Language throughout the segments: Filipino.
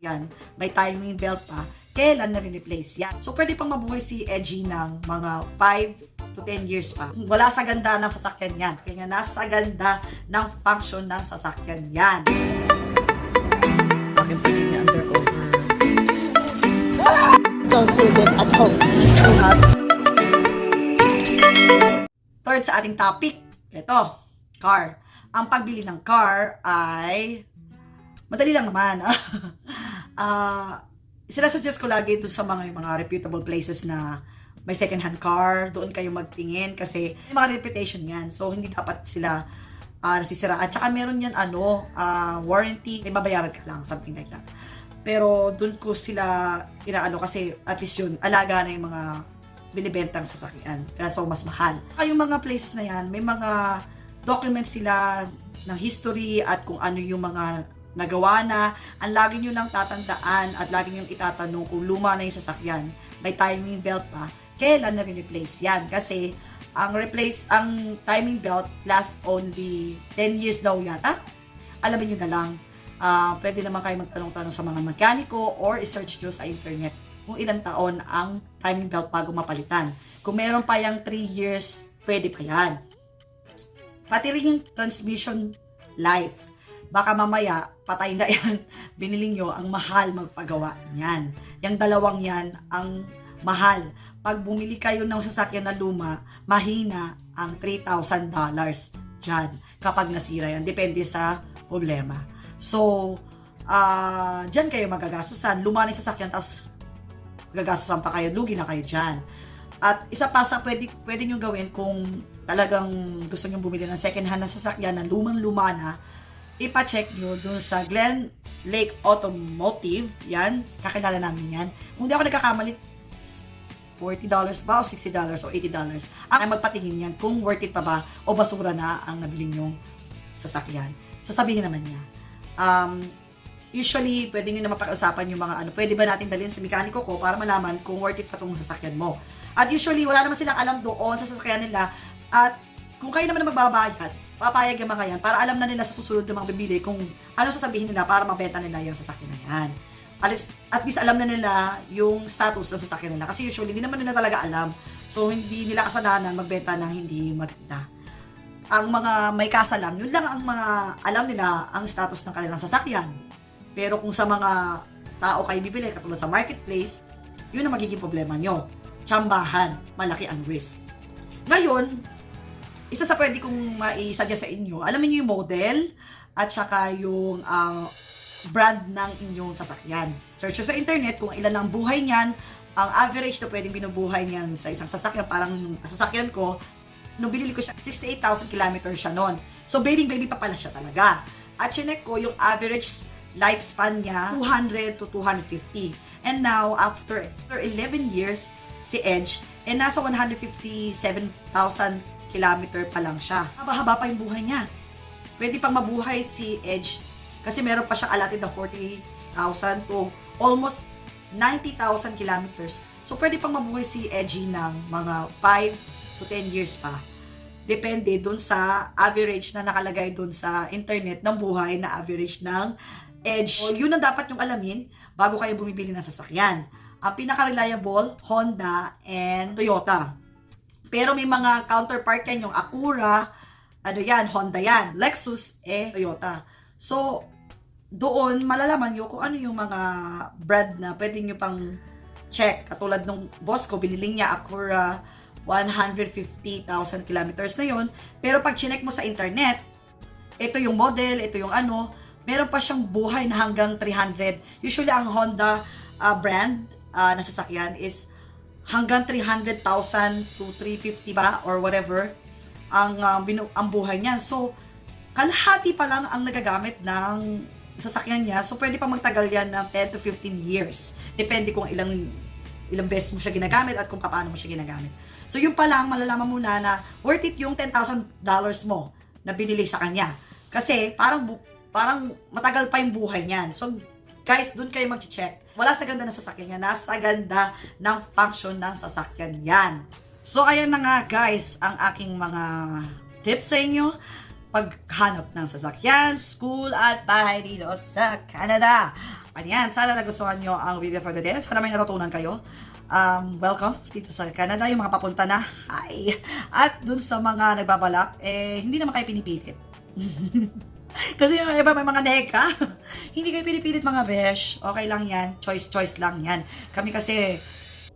yan, may timing belt pa, kailan na replace yan. So, pwede pang mabuhay si Edgy ng mga 5 to 10 years pa. Wala sa ganda ng sasakyan yan. Kaya nga, nasa ganda ng function ng sasakyan yan. Bakit pwede niya undercover? Don't do this at home. Third sa ating topic, ito, car. Ang pagbili ng car ay madali lang naman. Ah, sinasuggest ko lagi dun sa mga mga reputable places na may second hand car, doon kayo magtingin kasi may mga reputation yan. So hindi dapat sila ah, nasisiraan. Tsaka meron yan ano, ah, warranty, may babayaran ka lang, something like that. Pero doon ko sila inaano kasi at least yun, alaga na yung mga binibentang sasakyan. Kaya so mas mahal. Kaya yung mga places na yan, may mga documents sila ng history at kung ano yung mga nagawa na. Ang lagi nyo lang tatandaan at lagi nyo itatanong kung luma na yung sasakyan, may timing belt pa, kailan na replace yan. Kasi ang replace, ang timing belt last only 10 years daw yata. Alamin nyo na lang. Ah, pwede naman kayo magtanong-tanong sa mga mekaniko or i-search nyo sa internet kung ilang taon ang timing belt bago mapalitan. Kung meron pa yung 3 years, pwede pa yan. Pati rin yung transmission life. Baka mamaya, patay na yan. Binili nyo, ang mahal magpagawa niyan. Yung dalawang yan, ang mahal. Pag bumili kayo ng sasakyan na luma, mahina ang $3,000 dyan kapag nasira yan. Depende sa problema. So, ah dyan kayo magagastusan. Luma na sasakyan, tapos gagastusan pa kayo, lugi na kayo dyan. At isa pa sa pwede, pwede nyo gawin kung talagang gusto nyo bumili ng second hand na sasakyan na lumang-luma na, ipa-check nyo dun sa Glen Lake Automotive. Yan, kakilala namin yan. Kung di ako nagkakamali, $40 ba o $60 o $80. Ang magpatingin yan kung worth it pa ba o basura na ang nabili nyong sasakyan. Sasabihin naman niya. Um, usually, pwede nyo na mapakiusapan yung mga ano, pwede ba natin dalhin sa mekaniko ko para malaman kung worth it pa itong sasakyan mo. At usually, wala naman silang alam doon sa sasakyan nila. At kung kayo naman na magbabayad, papayag yung mga yan para alam na nila sa susunod na mga bibili kung ano sasabihin nila para mabenta nila yung sasakyan na yan. At least, at least alam na nila yung status ng sasakyan nila. Kasi usually, hindi naman nila talaga alam. So, hindi nila kasalanan magbenta ng hindi maganda. Ang mga may kasalam, yun lang ang mga alam nila ang status ng kanilang sasakyan. Pero kung sa mga tao kayo bibili, katulad sa marketplace, yun ang magiging problema nyo. Tsambahan, malaki ang risk. Ngayon, isa sa pwede kong mai-suggest sa inyo, alamin nyo yung model at saka yung ah, brand ng inyong sasakyan. Search sa internet kung ilan ang buhay niyan, ang average na pwedeng binubuhay niyan sa isang sasakyan, parang yung sasakyan ko, nung binili ko siya, 68,000 kilometers siya noon. So, baby baby pa pala siya talaga. At chinek ko yung average lifespan niya, 200 to 250. And now, after, after 11 years, si Edge, eh nasa 157,000 kilometer pa lang siya. Haba-haba pa yung buhay niya. Pwede pang mabuhay si Edge kasi meron pa siyang allotted na 40,000 to almost 90,000 kilometers. So, pwede pang mabuhay si Edgy ng mga 5 to 10 years pa. Depende dun sa average na nakalagay dun sa internet ng buhay na average ng Edge. So, yun ang dapat yung alamin bago kayo bumibili ng sasakyan. Ang pinaka-reliable, Honda and Toyota. Pero may mga counterpart yan, yung Acura, ano yan, Honda yan, Lexus, eh, Toyota. So, doon, malalaman nyo kung ano yung mga brand na pwede nyo pang check. Katulad nung boss ko, binili niya Acura 150,000 kilometers na yon Pero pag chinek mo sa internet, ito yung model, ito yung ano, meron pa siyang buhay na hanggang 300. Usually, ang Honda ah, brand ah, na sasakyan is hanggang 300,000 to 350 ba or whatever ang ah, binu- ang buhay niya. So, kalahati pa lang ang nagagamit ng sasakyan niya. So, pwede pa magtagal yan ng 10 to 15 years. Depende kung ilang ilang beses mo siya ginagamit at kung paano mo siya ginagamit. So, yun pa lang, malalaman mo na na worth it yung $10,000 mo na binili sa kanya. Kasi, parang, parang matagal pa yung buhay niyan. So, guys, dun kayo mag-check. Wala sa ganda ng sasakyan niya, nasa ganda ng function ng sasakyan yan. So, ayan na nga guys, ang aking mga tips sa inyo paghanap ng sasakyan, school at bahay dito sa Canada. Ayan, sana nagustuhan nyo ang video for the day. Sana may natutunan kayo. Um, welcome dito sa Canada, yung mga papunta na. Hi! At dun sa mga nagbabalak, eh, hindi naman kayo pinipilit. Kasi yung iba may mga neka. hindi kayo pinipilit mga besh. Okay lang yan. Choice-choice lang yan. Kami kasi,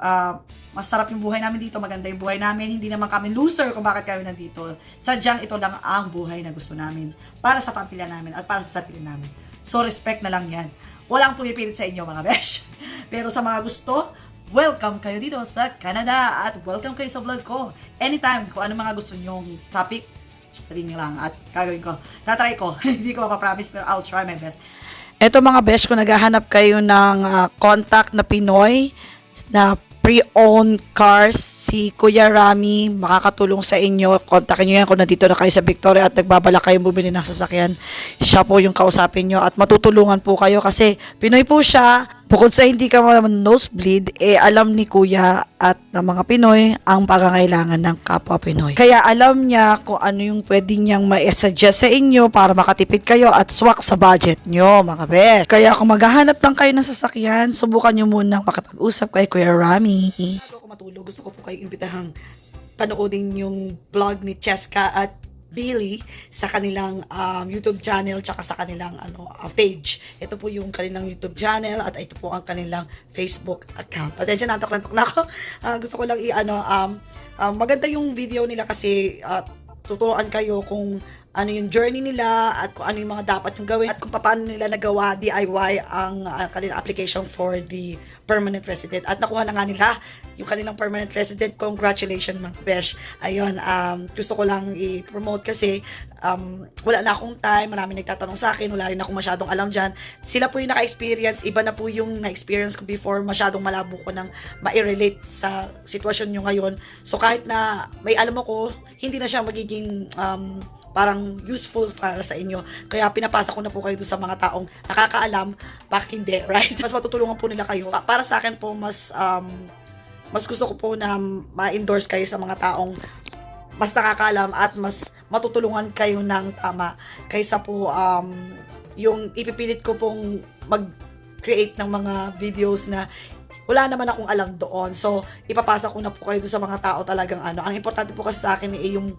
ah, masarap yung buhay namin dito. Maganda yung buhay namin. Hindi naman kami loser kung bakit kami nandito. Sadyang ito lang ang buhay na gusto namin. Para sa pamilya namin at para sa sarili namin. So, respect na lang yan. Walang pumipilit sa inyo mga besh. Pero sa mga gusto, welcome kayo dito sa Canada at welcome kayo sa vlog ko. Anytime, kung ano mga gusto nyong topic, sabihin lang at gagawin ko. Tatry ko. Hindi ko mapapromise pero I'll try my best. Eto mga besh, kung naghahanap kayo ng ah, contact na Pinoy na pre-owned cars, si Kuya Rami makakatulong sa inyo. Kontakin nyo yan kung nandito na kayo sa Victoria at nagbabala kayong bumili ng sasakyan. Siya po yung kausapin nyo at matutulungan po kayo kasi Pinoy po siya. Bukod sa hindi ka naman nosebleed, eh alam ni Kuya at ng mga Pinoy ang pangangailangan ng kapwa Pinoy. Kaya alam niya kung ano yung pwede niyang ma-suggest sa inyo para makatipid kayo at swak sa budget nyo, mga bet. Kaya kung maghahanap lang kayo ng sasakyan, subukan nyo munang makipag-usap kay Kuya Rami. Bago ako matulog, gusto ko po kayong imbitahang panoodin yung vlog ni Cheska at Billy sa kanilang um, YouTube channel tsaka sa kanilang ano uh, page. Ito po yung kanilang YouTube channel at ito po ang kanilang Facebook account. Pasensya na, antok na ako. Ah, gusto ko lang i-ano, um, um, maganda yung video nila kasi uh, tuturuan kayo kung ano yung journey nila at kung ano yung mga dapat yung gawin at kung paano nila nagawa DIY ang uh, kanilang application for the permanent resident. At nakuha na nga nila yung kanilang permanent resident. Congratulations mga besh. Ayun, um, gusto ko lang i-promote kasi um, wala na akong time. Marami nagtatanong sa akin. Wala rin akong masyadong alam dyan. Sila po yung naka-experience. Iba na po yung na-experience ko before. Masyadong malabo ko nang ma-relate sa sitwasyon nyo ngayon. So kahit na may alam ako, hindi na siya magiging um, parang useful para sa inyo. Kaya pinapasa ko na po kayo sa mga taong nakakaalam, bakit hindi, right? Mas matutulungan po nila kayo. Pa- Para sa akin po, mas, um, mas gusto ko po na ma-endorse kayo sa mga taong mas nakakaalam at mas matutulungan kayo ng tama kaysa po um, yung ipipilit ko pong mag-create ng mga videos na wala naman akong alam doon. So, ipapasa ko na po kayo sa mga tao talagang ano. Ang importante po kasi sa akin ay yung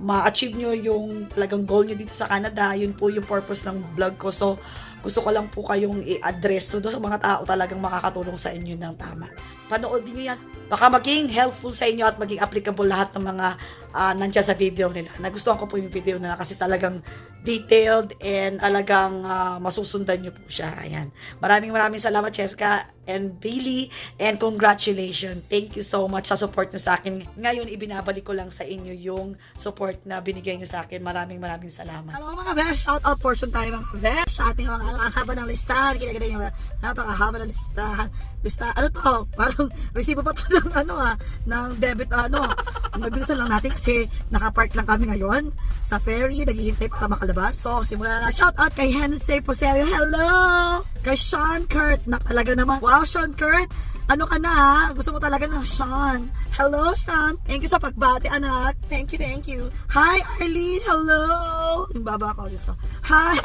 ma-achieve nyo yung talagang goal nyo dito sa Canada. Yun po yung purpose ng vlog ko. So, gusto ko lang po kayong i-address to doon sa mga tao talagang makakatulong sa inyo ng tama. Panoodin nyo yan. Baka maging helpful sa inyo at maging applicable lahat ng mga uh, nandiyan sa video nila. Nagustuhan ko po yung video nila kasi talagang detailed and talagang ah, masusundan nyo po siya. Ayan. Maraming maraming salamat, Cheska and Billy. And congratulations. Thank you so much sa support nyo sa akin. Ngayon, ibinabalik ko lang sa inyo yung support na binigay nyo sa akin. Maraming maraming salamat. Hello mga besh! Shout out portion tayo mga besh sa ating mga ang haba ng listahan. Kita-kita nyo napakahaba ng listahan. Lista, ano to? Parang resibo pa to ng ano ah, ng debit ano. Mabilisan lang natin kasi nakapark lang kami ngayon sa ferry. Naghihintay para makalabas. So, simulan na. Shout out kay Hensei Poserio. Hello! Kay Sean Kurt na talaga naman. Wow, Sean Kurt! Ano ka na ha? Gusto mo talaga ng Sean. Hello, Sean. Thank you sa pagbati, anak. Thank you, thank you. Hi, Arlene. Hello. Yung baba ko, Diyos ko. Hi.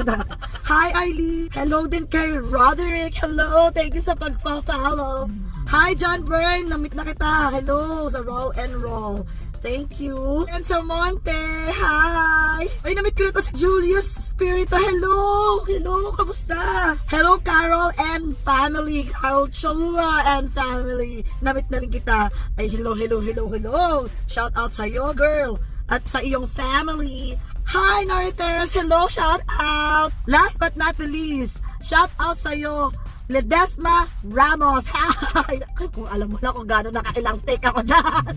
Hi, Arlene. Hello din kay Roderick. Hello. Thank you sa pag-follow. Hi, John Byrne. Namit na kita. Hello sa Roll and Roll. Thank you. And sa Monte, hi! Ay, namit ko na to si Julius Spirito. Hello! Hello, kamusta? Hello, Carol and family. Carol Chula and family. Namit na rin kita. Ay, hello, hello, hello, hello. Shout out sa iyo, girl. At sa iyong family. Hi, Narites! Hello, shout out! Last but not the least, shout out sa iyo, Ledesma Ramos. Kung alam mo na kung gano'n nakailang take ako dyan.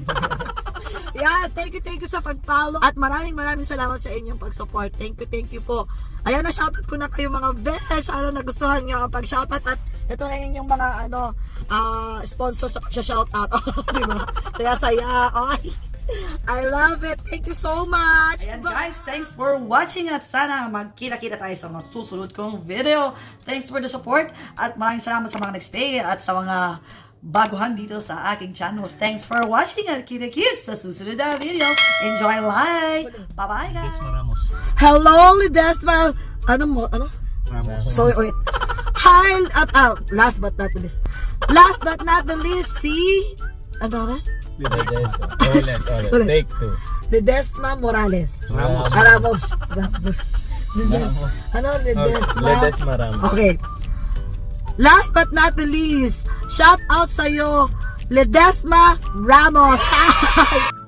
yeah, thank you, thank you sa pag-follow. At maraming maraming salamat sa inyong pag-support. Thank you, thank you po. Ayan na, shoutout ko na kayo mga best. Ano nagustuhan nyo ang pag-shoutout. At ito na yung mga ano, ah, sponsor sa pag-shoutout. Oh, di ba? Saya-saya. Ay. I love it. Thank you so much. Ayan guys, thanks for watching at sana magkita-kita tayo sa mga susunod kong video. Thanks for the support at maraming salamat sa mga nagstay at sa mga baguhan dito sa aking channel. Thanks for watching at kita kids sa susunod na video. Enjoy life. Bye-bye guys. Hello, Lidesma. Ano mo? Ano? Ramos. Sorry ulit. Hi, uh, uh, last but not the least. Last but not the least, si... Ano na? Ledesma. Ulit, ulit. Ulit. Take two. Ledesma Morales. Ramos. Ah, Ramos. Ramos. Ledes, Ramos. ano? Ledesma. Ledesma Ramos. Okay. Last but not the least, shout out sa'yo, Ledesma Ramos.